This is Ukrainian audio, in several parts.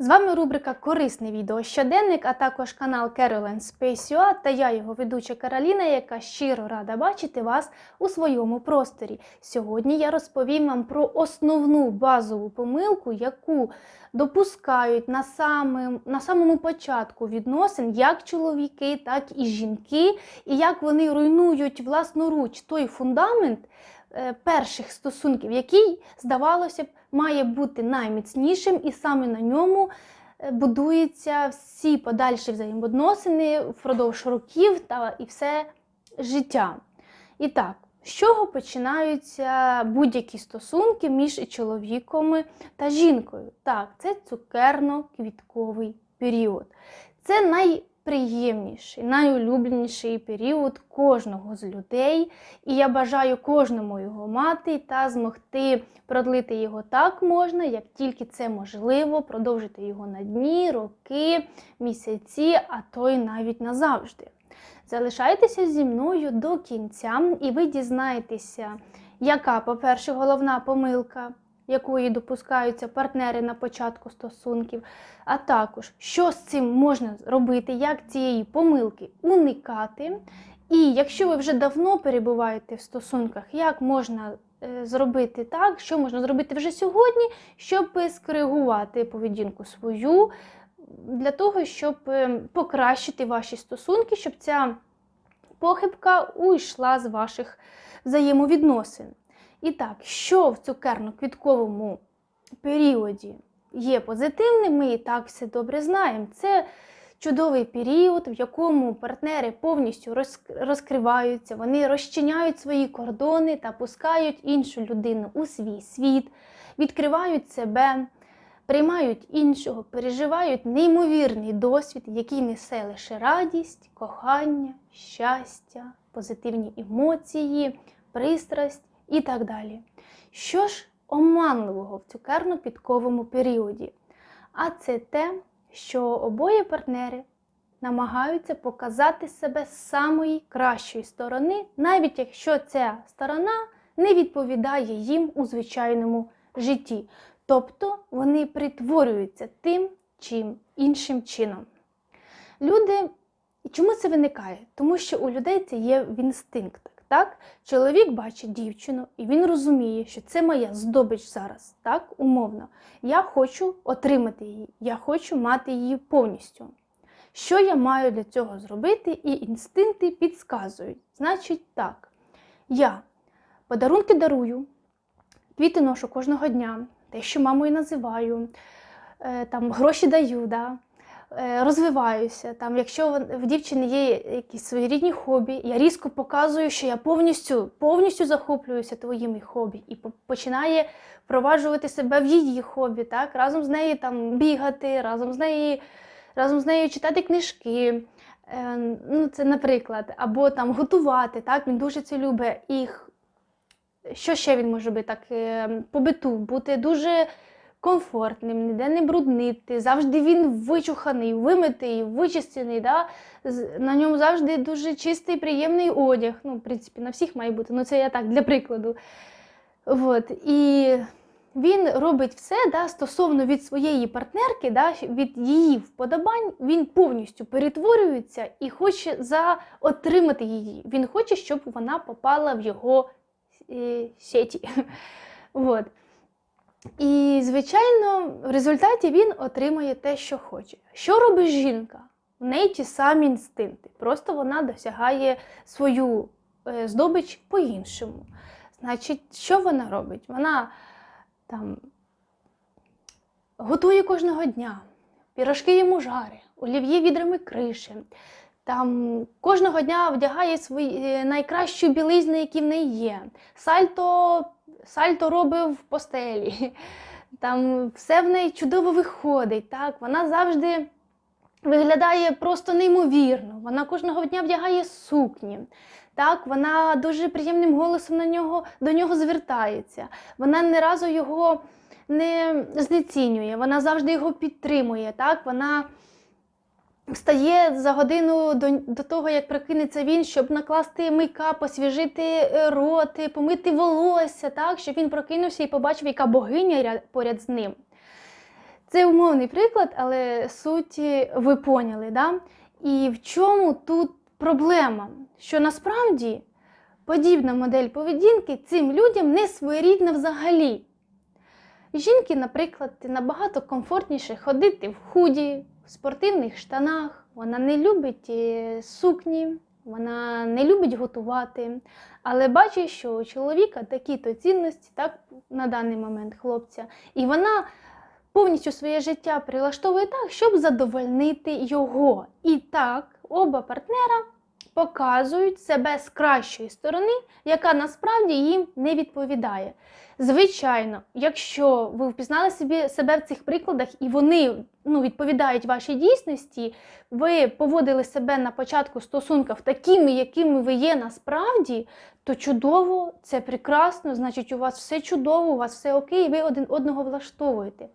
З вами рубрика Корисне відео щоденник, а також канал Caroline Space UA та я, його ведуча Кароліна, яка щиро рада бачити вас у своєму просторі. Сьогодні я розповім вам про основну базову помилку, яку допускають на, самим, на самому початку відносин як чоловіки, так і жінки, і як вони руйнують власноруч той фундамент перших стосунків, який, здавалося б, має бути найміцнішим, і саме на ньому е, будуються всі подальші взаємодносини впродовж років та і все життя. І так, з чого починаються будь-які стосунки між чоловіком та жінкою? Так, це цукерно-квітковий період. Це найприємніший, найулюбленіший період кожного з людей, і я бажаю кожному його мати та змогти продлити його так можна, як тільки це можливо, продовжити його на дні, роки, місяці, а то й навіть назавжди. Залишайтеся зі мною до кінця, і ви дізнаєтеся, яка, по-перше, головна помилка, якої допускаються партнери на початку стосунків, а також, що з цим можна робити, як цієї помилки уникати. І якщо ви вже давно перебуваєте в стосунках, як можна е, зробити так, що можна зробити вже сьогодні, щоб скоригувати поведінку свою, для того, щоб е, покращити ваші стосунки, щоб ця похибка уйшла з ваших взаємовідносин. І так, що в цукерно-квітковому періоді є позитивним, ми і так все добре знаємо. Це чудовий період, в якому партнери повністю розкриваються, вони розчиняють свої кордони та пускають іншу людину у свій світ, відкривають себе, приймають іншого, переживають неймовірний досвід, який несе лише радість, кохання, щастя, позитивні емоції, пристрасть і так далі. Що ж оманливого в цукерно-підковому періоді? А це те, що обоє партнери намагаються показати себе з самої кращої сторони, навіть якщо ця сторона не відповідає їм у звичайному житті. Тобто вони притворюються тим чим іншим чином. Люди, чому це виникає? Тому що у людей це є в інстинктах. Так? Чоловік бачить дівчину, і він розуміє, що це моя здобич зараз, так, умовно. Я хочу отримати її, я хочу мати її повністю. Що я маю для цього зробити? І інстинкти підказують. Значить, так, я подарунки дарую, квіти ношу кожного дня, те, що мамою називаю, е, там, гроші даю, да? Е, розвиваюся. Там, якщо в дівчини є якісь свої рідні хобі, я різко показую, що я повністю, повністю захоплююся твоїми хобі і починає впроваджувати себе в її хобі, так? разом з нею там, бігати, разом з нею, разом з нею читати книжки. Е, ну, це, наприклад, або там готувати, так? він дуже це любить. І що ще він може бути так е, по биту? Бути дуже комфортним, ніде не бруднити. Завжди він вичуханий, вимитий, вичистений. Да? На ньому завжди дуже чистий, приємний одяг. Ну, в принципі, на всіх має бути. Ну, це я так для прикладу. От. І він робить все да, стосовно від своєї партнерки, да, від її вподобань, він повністю перетворюється і хоче заотримати її. Він хоче, щоб вона попала в його е, сеті. От. І, звичайно, в результаті він отримає те, що хоче. Що робить жінка? В неї ті самі інстинкти. Просто вона досягає свою е, здобич по-іншому. Значить, що вона робить? Вона там готує кожного дня, пірожки йому жари, олів'є відрами криші. Там кожного дня вдягає свої е, найкращу білизну, які в неї є. Сальто, сальто робив в постелі. Там все в неї чудово виходить. Так? Вона завжди виглядає просто неймовірно. Вона кожного дня вдягає сукні. Так, вона дуже приємним голосом на нього, до нього звертається. Вона ні разу його не знецінює, вона завжди його підтримує. Так? Вона встає за годину до, до того, як прокинеться він, щоб накласти мейкап, освіжити е, рот, помити волосся, так? щоб він прокинувся і побачив, яка богиня ря- поряд з ним. Це умовний приклад, але суть ви поняли, да? І в чому тут проблема? Що насправді подібна модель поведінки цим людям не своєрідна взагалі. Жінки, наприклад, набагато комфортніше ходити в худі, в спортивних штанах. Вона не любить е, сукні, вона не любить готувати, але бачить, що у чоловіка такі-то цінності, так, на даний момент хлопця, і вона повністю своє життя прилаштовує так, щоб задовольнити його. І так, оба партнера показують себе з кращої сторони, яка насправді їм не відповідає. Звичайно, якщо ви впізнали собі себе в цих прикладах і вони ну, відповідають вашій дійсності, ви поводили себе на початку стосунків такими, якими ви є насправді, то чудово, це прекрасно, значить, у вас все чудово, у вас все окей, ви один одного влаштовуєте.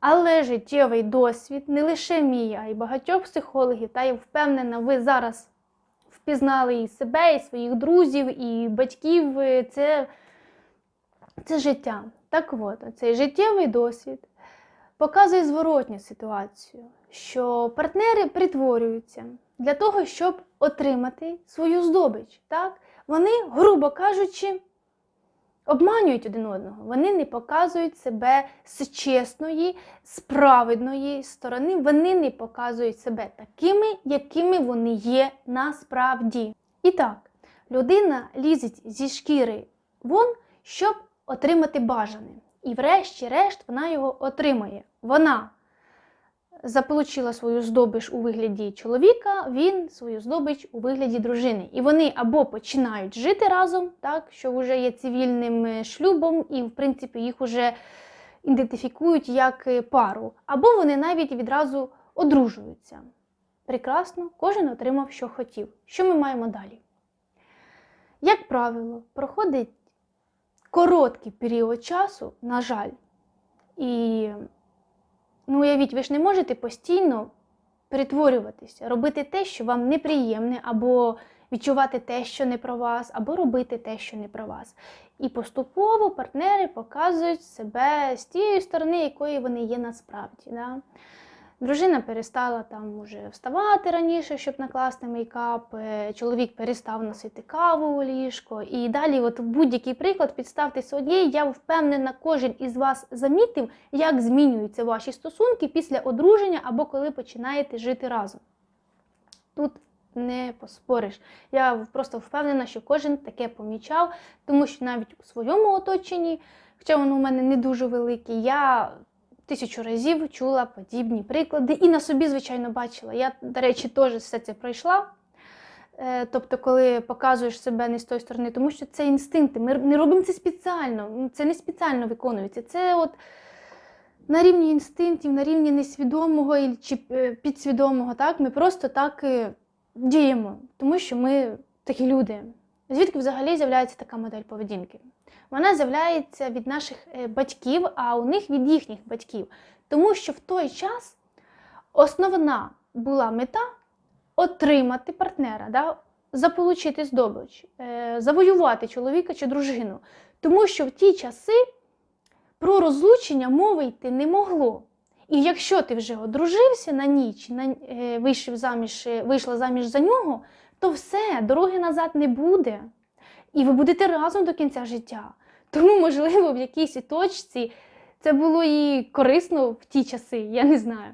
Але життєвий досвід не лише мій, а й багатьох психологів, та я впевнена, ви зараз впізнали і себе, і своїх друзів, і батьків. Це, це життя. Так от, цей життєвий досвід показує зворотню ситуацію, що партнери притворюються для того, щоб отримати свою здобич. Так? Вони, грубо кажучи, обманюють один одного. Вони не показують себе з чесної, з праведної сторони. Вони не показують себе такими, якими вони є насправді. І так, людина лізить зі шкіри вон, щоб отримати бажане. І врешті-решт вона його отримає. Вона заполучила свою здобич у вигляді чоловіка, він свою здобич у вигляді дружини. І вони або починають жити разом, так, що вже є цивільним е, шлюбом, і, в принципі, їх вже ідентифікують як е, пару, або вони навіть відразу одружуються. Прекрасно, кожен отримав, що хотів. Що ми маємо далі? Як правило, проходить короткий період часу, на жаль, і Ну, уявіть, ви ж не можете постійно перетворюватися, робити те, що вам неприємне, або відчувати те, що не про вас, або робити те, що не про вас. І поступово партнери показують себе з тієї сторони, якої вони є насправді. Да? Дружина перестала там уже вставати раніше, щоб накласти мейкап, е, чоловік перестав носити каву у ліжко. І далі, от будь-який приклад, підставте однієї, я впевнена, кожен із вас замітив, як змінюються ваші стосунки після одруження або коли починаєте жити разом. Тут не поспориш. Я просто впевнена, що кожен таке помічав, тому що навіть у своєму оточенні, хоча воно у мене не дуже велике, я тисячу разів чула подібні приклади і на собі, звичайно, бачила. Я, до речі, теж все це пройшла. Е, тобто, коли показуєш себе не з тої сторони, тому що це інстинкти. Ми не робимо це спеціально, це не спеціально виконується. Це от на рівні інстинктів, на рівні несвідомого чи е, підсвідомого. Так? Ми просто так діємо, тому що ми такі люди. Звідки взагалі з'являється така модель поведінки? Вона з'являється від наших е, батьків, а у них від їхніх батьків. Тому що в той час основна була мета отримати партнера, да? заполучити здобич, е, завоювати чоловіка чи дружину. Тому що в ті часи про розлучення мови йти не могло. І якщо ти вже одружився на ніч, на, е, вийшов заміж, вийшла заміж за нього, то все, дороги назад не буде. І ви будете разом до кінця життя. Тому, можливо, в якійсь точці це було і корисно в ті часи, я не знаю.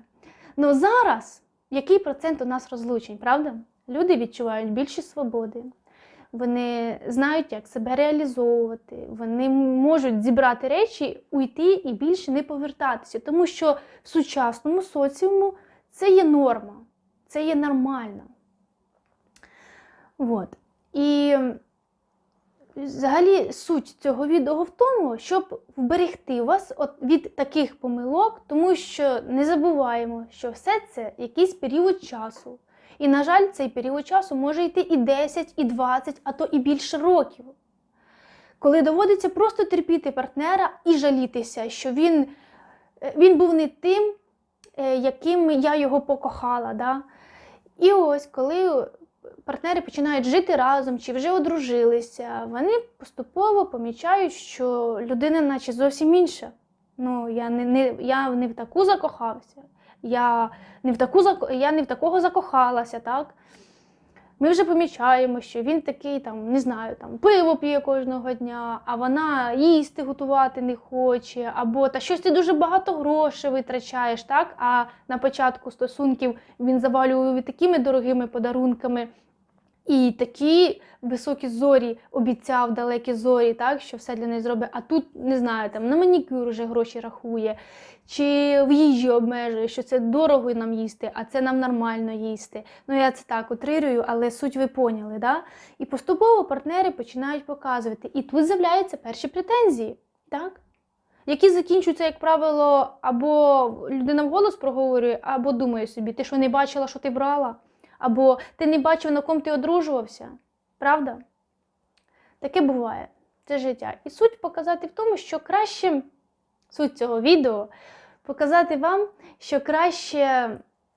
Ну зараз який процент у нас розлучень, правда? Люди відчувають більше свободи, вони знають, як себе реалізовувати, вони можуть зібрати речі, уйти і більше не повертатися. Тому що в сучасному соціуму це є норма, це є нормально. От. І взагалі суть цього відео в тому, щоб вберегти вас від таких помилок, тому що не забуваємо, що все це якийсь період часу. І, на жаль, цей період часу може йти і 10, і 20, а то і більше років. Коли доводиться просто терпіти партнера і жалітися, що він е, він був не тим, е, яким я його покохала. Да? І ось коли партнери починають жити разом чи вже одружилися, вони поступово помічають, що людина, наче зовсім інша. Ну, я не, не, я не в таку закохався, я не в, таку, я не в такого закохалася, так? Ми вже помічаємо, що він такий, там, не знаю, там, пиво п'є кожного дня, а вона їсти готувати не хоче, або та щось ти дуже багато грошей витрачаєш, так? А на початку стосунків він завалює такими дорогими подарунками. І такі високі зорі обіцяв далекі зорі, так, що все для неї зробить. А тут не знаю, там на манікюр вже гроші рахує, чи в їжі обмежує, що це дорого нам їсти, а це нам нормально їсти. Ну я це так утрирую, але суть ви поняли. Да? І поступово партнери починають показувати. І тут з'являються перші претензії, так? які закінчуються, як правило, або людина вголос проговорює, або думає собі, ти що не бачила, що ти брала? Або ти не бачив, на ком ти одружувався. Правда? Таке буває. Це життя. І суть показати в тому, що краще, суть цього відео, показати вам, що краще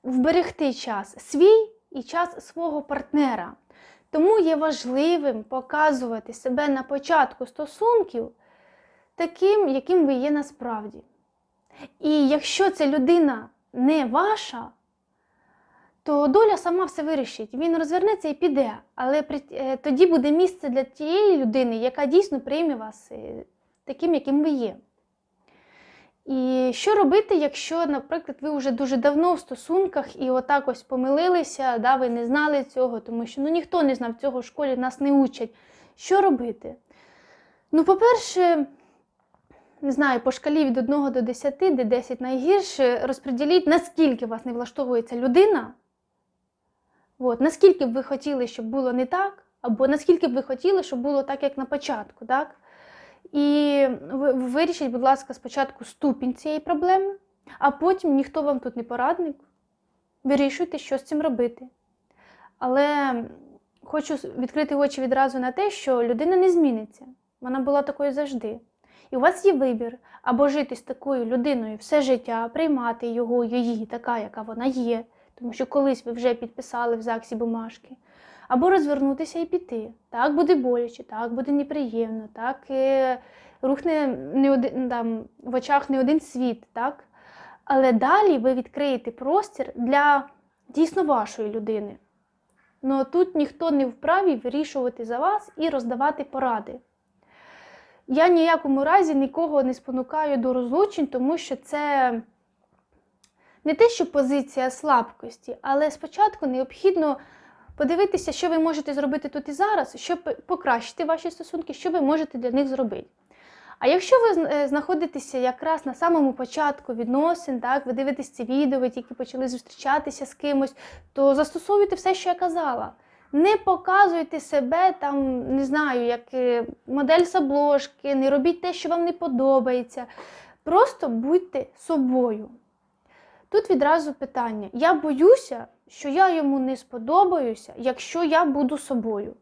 вберегти час свій і час свого партнера. Тому є важливим показувати себе на початку стосунків таким, яким ви є насправді. І якщо ця людина не ваша, то доля сама все вирішить. Він розвернеться і піде. Але при- е, тоді буде місце для тієї людини, яка дійсно прийме вас е, таким, яким ви є. І що робити, якщо, наприклад, ви вже дуже давно в стосунках і отак ось помилилися, да, ви не знали цього, тому що ну, ніхто не знав цього в школі, нас не учать. Що робити? Ну, по-перше, не знаю, по шкалі від 1 до 10, де 10 найгірше, розподіліть, наскільки вас не влаштовує ця людина. От, наскільки б ви хотіли, щоб було не так, або наскільки б ви хотіли, щоб було так, як на початку. Так? І ви ви вирішіть, будь ласка, спочатку ступінь цієї проблеми, а потім ніхто вам тут не порадник. Вирішуйте, що з цим робити. Але хочу відкрити очі відразу на те, що людина не зміниться. Вона була такою завжди. І у вас є вибір або жити з такою людиною все життя, приймати його, її, така, яка вона є, тому що колись ви вже підписали в ЗАГСі бумажки, або розвернутися і піти. Так буде боляче, так буде неприємно, так е, рухне не один, там, в очах не один світ, так? Але далі ви відкриєте простір для дійсно вашої людини. Ну тут ніхто не вправі вирішувати за вас і роздавати поради. Я ніякому разі нікого не спонукаю до розлучень, тому що це не те, що позиція слабкості, але спочатку необхідно подивитися, що ви можете зробити тут і зараз, щоб покращити ваші стосунки, що ви можете для них зробити. А якщо ви е, знаходитеся якраз на самому початку відносин, так, ви дивитесь це відео, ви тільки почали зустрічатися з кимось, то застосовуйте все, що я казала. Не показуйте себе там, не знаю, як е, модель з не робіть те, що вам не подобається. Просто будьте собою. Тут відразу питання: я боюся, що я йому не сподобаюся, якщо я буду собою.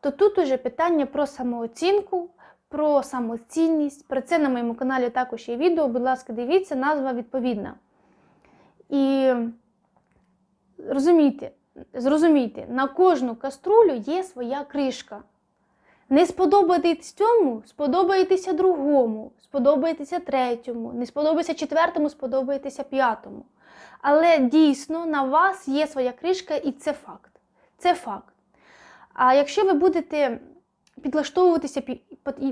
То тут уже питання про самооцінку, про самоцінність. Про це на моєму каналі також є відео. Будь ласка, дивіться, назва відповідна. І розумійте, зрозумійте, на кожну каструлю є своя кришка. Не сподобаєтесь цьому, сподобаєтеся другому, сподобаєтеся третьому, не сподобається четвертому, сподобаєтеся п'ятому. Але дійсно на вас є своя кришка, і це факт. Це факт. А якщо ви будете підлаштовуватися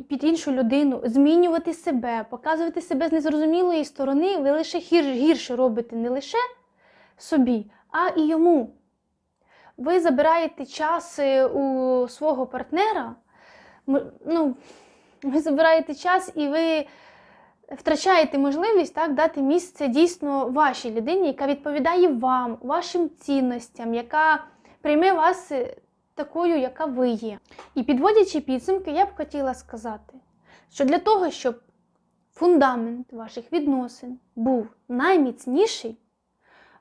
під, іншу людину, змінювати себе, показувати себе з незрозумілої сторони, ви лише гірше, робите не лише собі, а і йому. Ви забираєте час е, у свого партнера, ну, ви забираєте час і ви втрачаєте можливість так, дати місце дійсно вашій людині, яка відповідає вам, вашим цінностям, яка прийме вас е, такою, яка ви є. І підводячи підсумки, я б хотіла сказати, що для того, щоб фундамент ваших відносин був найміцніший,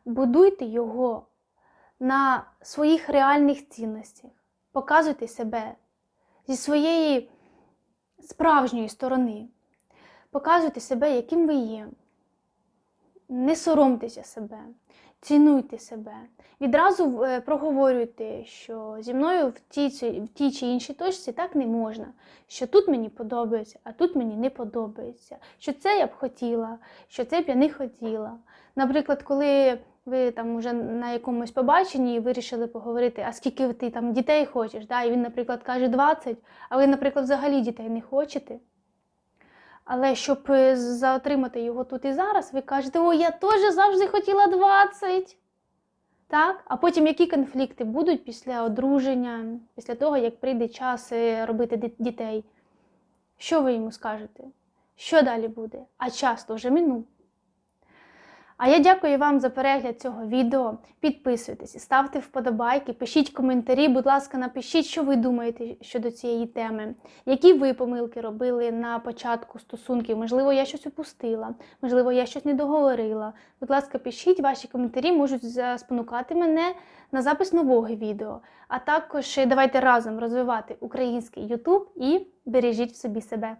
будуйте його на своїх реальних цінностях, показуйте себе зі своєї справжньої сторони, показуйте себе, яким ви є. не соромтеся себе, цінуйте себе. Відразу е, проговорюйте, що зі мною в тій, в тій чи іншій точці так не можна. Що тут мені подобається, а тут мені не подобається. Що це я б хотіла, що це б я не хотіла. Наприклад, коли ви там вже на якомусь побаченні вирішили поговорити, а скільки ти там дітей хочеш, да? і він, наприклад, каже 20, а ви, наприклад, взагалі дітей не хочете. Але щоб е, заотримати його тут і зараз, ви кажете, о, я теж завжди хотіла 20. Так? А потім які конфлікти будуть після одруження, після того, як прийде час е, робити дітей? Що ви йому скажете? Що далі буде? А час то вже минув. А я дякую вам за перегляд цього відео. Підписуйтесь, ставте вподобайки, пишіть коментарі. Будь ласка, напишіть, що ви думаєте щодо цієї теми. Які ви помилки робили на початку стосунків? Можливо, я щось упустила, можливо, я щось не договорила. Будь ласка, пишіть, ваші коментарі можуть спонукати мене на запис нового відео. А також давайте разом розвивати український YouTube і бережіть в собі себе.